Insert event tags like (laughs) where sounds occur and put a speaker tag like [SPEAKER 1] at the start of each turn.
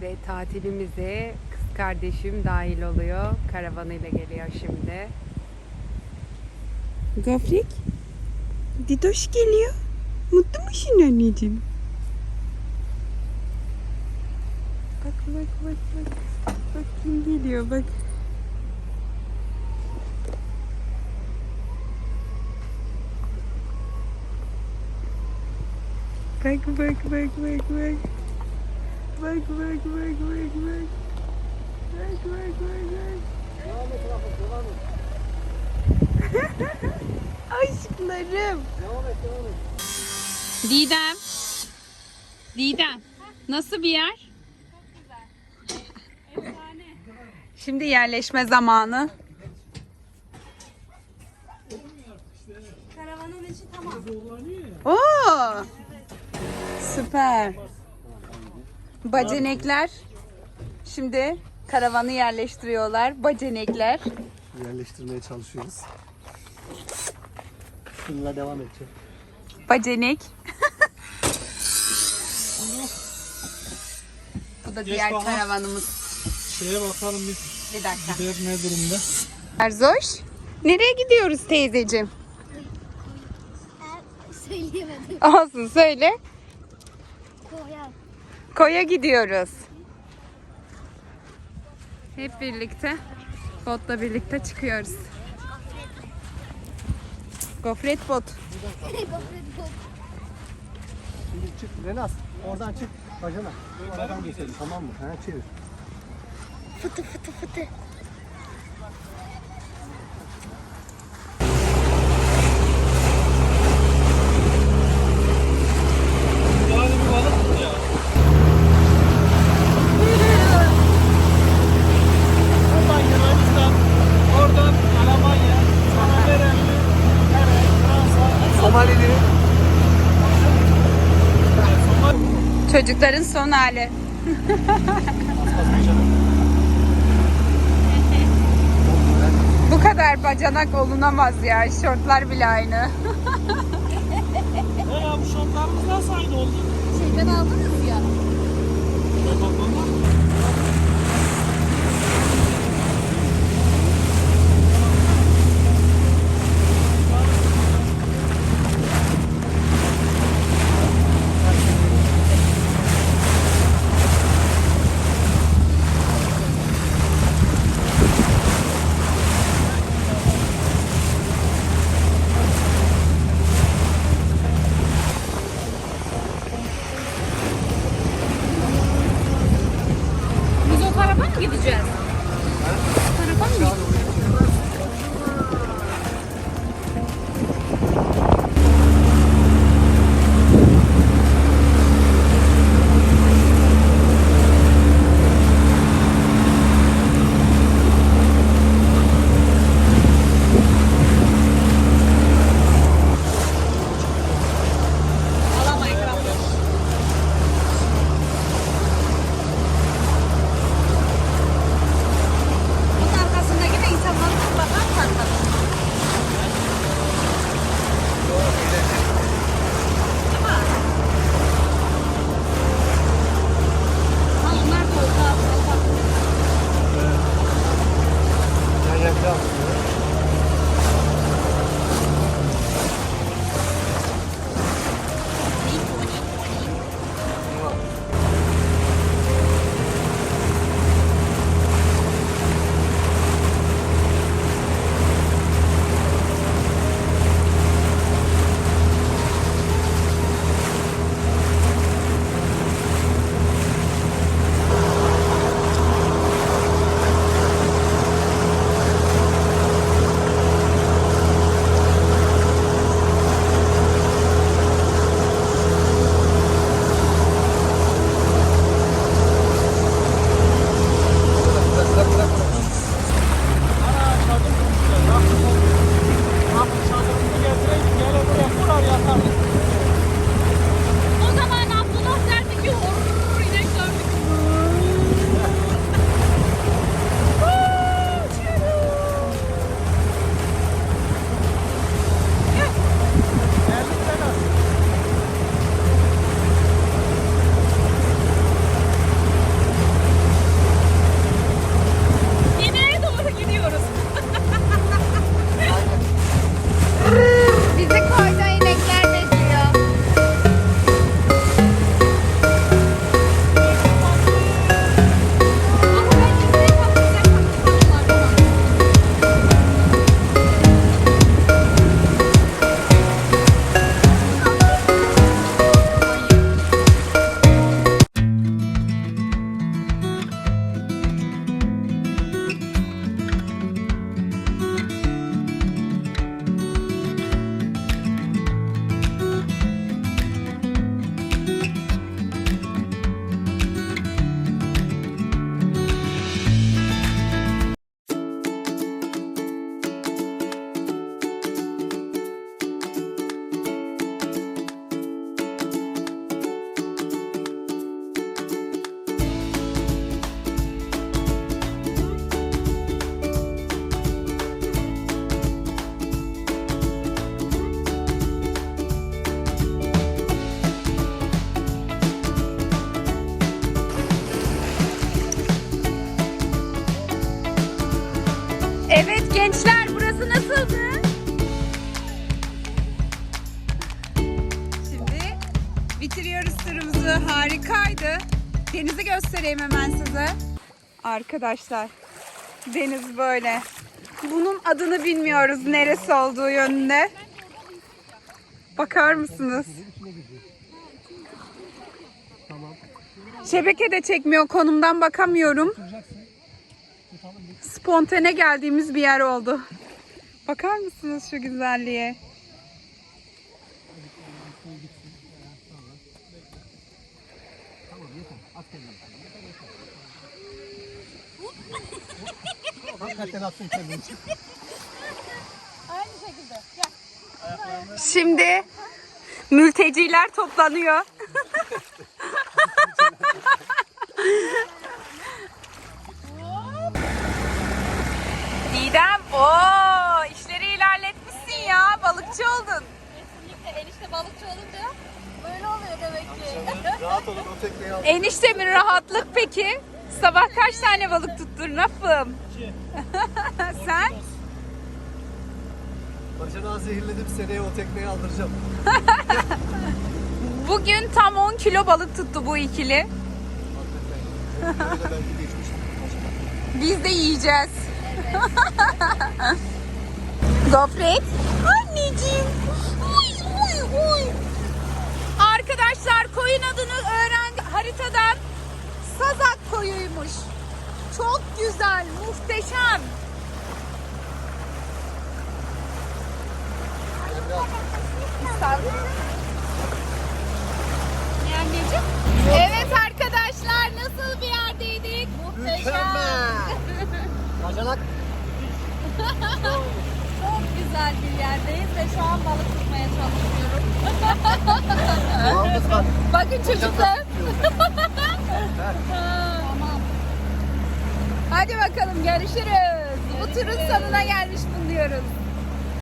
[SPEAKER 1] Ve tatilimize kız kardeşim dahil oluyor. Karavanıyla geliyor şimdi. Gafrik. Didoş geliyor. Mutlu musun anneciğim? Bak bak bak bak. Bak kim geliyor bak. Bak bak bak bak bak. Bak bak bak bak bak. Bak bak bak bak. (laughs) Aşklarım. Didem. Didem. Nasıl bir yer? Şimdi yerleşme zamanı.
[SPEAKER 2] Karavanın içi tamam.
[SPEAKER 1] Oo! Süper. Bacenekler. Şimdi karavanı yerleştiriyorlar. Bacenekler.
[SPEAKER 3] yerleştirmeye çalışıyoruz. Bununla devam edeceğim.
[SPEAKER 1] Bacenek. (laughs) Bu da diğer
[SPEAKER 4] bakalım.
[SPEAKER 1] karavanımız.
[SPEAKER 4] Şeye bakalım bir
[SPEAKER 1] Bir dakika.
[SPEAKER 4] gider ne durumda.
[SPEAKER 1] Erzoş. Nereye gidiyoruz teyzeciğim?
[SPEAKER 2] Söyleyemedim.
[SPEAKER 1] Olsun söyle.
[SPEAKER 2] Koyar.
[SPEAKER 1] Koya gidiyoruz. Hep birlikte botla birlikte çıkıyoruz. Gofret bot.
[SPEAKER 3] Şimdi çık Renas. Oradan çık. Bacana. Oradan geçelim tamam mı? Ha çevir.
[SPEAKER 2] Fıtı fıtı fıtı.
[SPEAKER 4] Yani bir balık tut ya. Oradan Yunanistan, oradan Almanya, sonra Verenli, evet, Fransa,
[SPEAKER 3] Somalili.
[SPEAKER 4] Somali.
[SPEAKER 1] Çocukların son hali. Bu kadar bacanak olunamaz ya. Şortlar bile aynı. (laughs) gideceğiz? Gençler burası nasıldı? Şimdi bitiriyoruz turumuzu. Harikaydı. Denizi göstereyim hemen size. Arkadaşlar deniz böyle. Bunun adını bilmiyoruz neresi olduğu yönünde. Bakar mısınız? Şebeke de çekmiyor konumdan bakamıyorum. Spontane geldiğimiz bir yer oldu. Bakar mısınız şu güzelliğe?
[SPEAKER 3] Hakikaten attın kendini.
[SPEAKER 2] Aynı şekilde. Gel.
[SPEAKER 1] Şimdi mülteciler toplanıyor. (laughs) Didem, o işleri ilerletmişsin ya. Balıkçı oldun.
[SPEAKER 2] Kesinlikle enişte balıkçı olunca böyle oluyor demek ki.
[SPEAKER 3] Rahat olun o tekneyi al.
[SPEAKER 1] Eniştemin rahatlık peki? Sabah kaç tane balık tuttun Rafım? (laughs) Sen?
[SPEAKER 3] Bacanağı zehirledim seneye o tekneyi aldıracağım. (laughs)
[SPEAKER 1] Bugün tam 10 kilo balık tuttu bu ikili.
[SPEAKER 3] Hakikaten. Öyle belki geçmiştim.
[SPEAKER 1] Biz de yiyeceğiz. (laughs) Gofret. Anneciğim. Uy uy uy. Arkadaşlar koyun adını öğrendik haritadan. Sazak koyuymuş. Çok güzel, muhteşem. Ne anneciğim? Evet arkadaşlar nasıl bir yerdeydik? Muhteşem. (laughs)
[SPEAKER 3] Bacanak. (laughs)
[SPEAKER 2] Çok güzel bir yerdeyiz ve şu an balık tutmaya çalışıyorum.
[SPEAKER 3] Yalnız bak.
[SPEAKER 1] Bakın çocuklar. (laughs)
[SPEAKER 2] Tamam.
[SPEAKER 1] Hadi bakalım görüşürüz. Bu turun sonuna gelmiş bulunuyoruz.